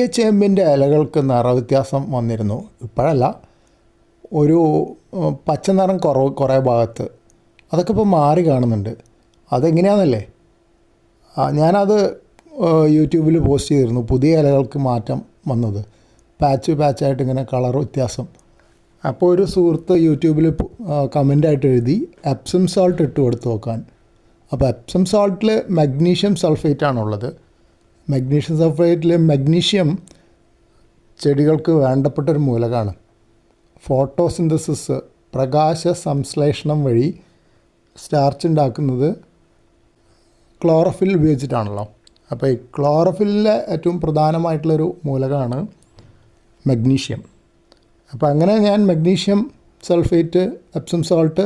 ഈ ചേമ്പിന്റെ ഇലകൾക്ക് നിറവ്യത്യാസം വന്നിരുന്നു. ഇപ്പോഴല്ല ഒരു പച്ച നിറം കുറവ് കുറേ ഭാഗത്ത്. അതൊക്കെ ഇപ്പോൾ മാറി കാണുന്നുണ്ട്. അതെങ്ങനെയാണെന്നല്ലേ ഞാനത് യൂട്യൂബിൽ പോസ്റ്റ് ചെയ്തിരുന്നു പുതിയ ഇലകൾക്ക് മാറ്റം വന്നത്. പാച്ച് പാച്ചായിട്ട് ഇങ്ങനെ കളർ വ്യത്യാസം. അപ്പോൾ ഒരു സുഹൃത്ത് യൂട്യൂബിൽ കമന്റായിട്ട് എഴുതി എപ്സം സോൾട്ട് ഇട്ട് കൊടുത്ത് നോക്കാൻ. അപ്പോൾ എപ്സം സോൾട്ടിൽ മഗ്നീഷ്യം സൾഫേറ്റ് ആണുള്ളത് മഗ്നീഷ്യം സൾഫൈറ്റിലെ മഗ്നീഷ്യം ചെടികൾക്ക് വേണ്ടപ്പെട്ടൊരു മൂലകമാണ് ഫോട്ടോസിന്തസിസ് പ്രകാശ സംശ്ലേഷണം വഴി സ്റ്റാർച്ച് ഉണ്ടാക്കുന്നത് ക്ലോറഫിൽ ഉപയോഗിച്ചിട്ടാണല്ലോ. അപ്പോൾ ഈ ക്ലോറോഫില്ലിലെ ഏറ്റവും പ്രധാനമായിട്ടുള്ളൊരു മൂലകമാണ് മഗ്നീഷ്യം അപ്പോൾ അങ്ങനെ ഞാൻ മഗ്നീഷ്യം സൾഫേറ്റ് എപ്സം സോൾട്ട്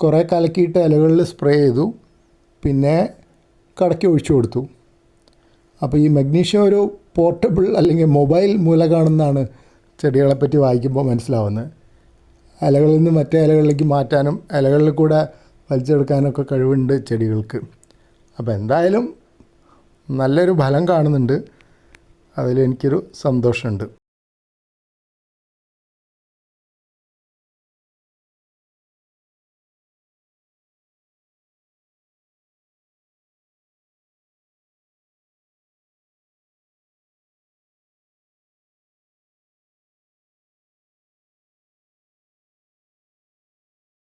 കുറേ കലക്കിയിട്ട് ഇലകളിൽ സ്പ്രേ ചെയ്തു. പിന്നെ കടക്കി ഒഴിച്ചു കൊടുത്തു. അപ്പോൾ ഈ മഗ്നീഷ്യം ഒരു പോർട്ടബിൾ അല്ലെങ്കിൽ മൊബൈൽ മൂലകാണെന്നാണ് ചെടികളെപ്പറ്റി വായിക്കുമ്പോൾ മനസ്സിലാവുന്നത്. ഇലകളിൽ നിന്ന് മറ്റേ ഇലകളിലേക്ക് മാറ്റാനും ഇലകളിൽ കൂടെ വലിച്ചെടുക്കാനൊക്കെ കഴിവുണ്ട് ചെടികൾക്ക്. അപ്പോൾ എന്തായാലും നല്ലൊരു ഫലം കാണുന്നുണ്ട്. അതിൽ എനിക്കൊരു സന്തോഷമുണ്ട്.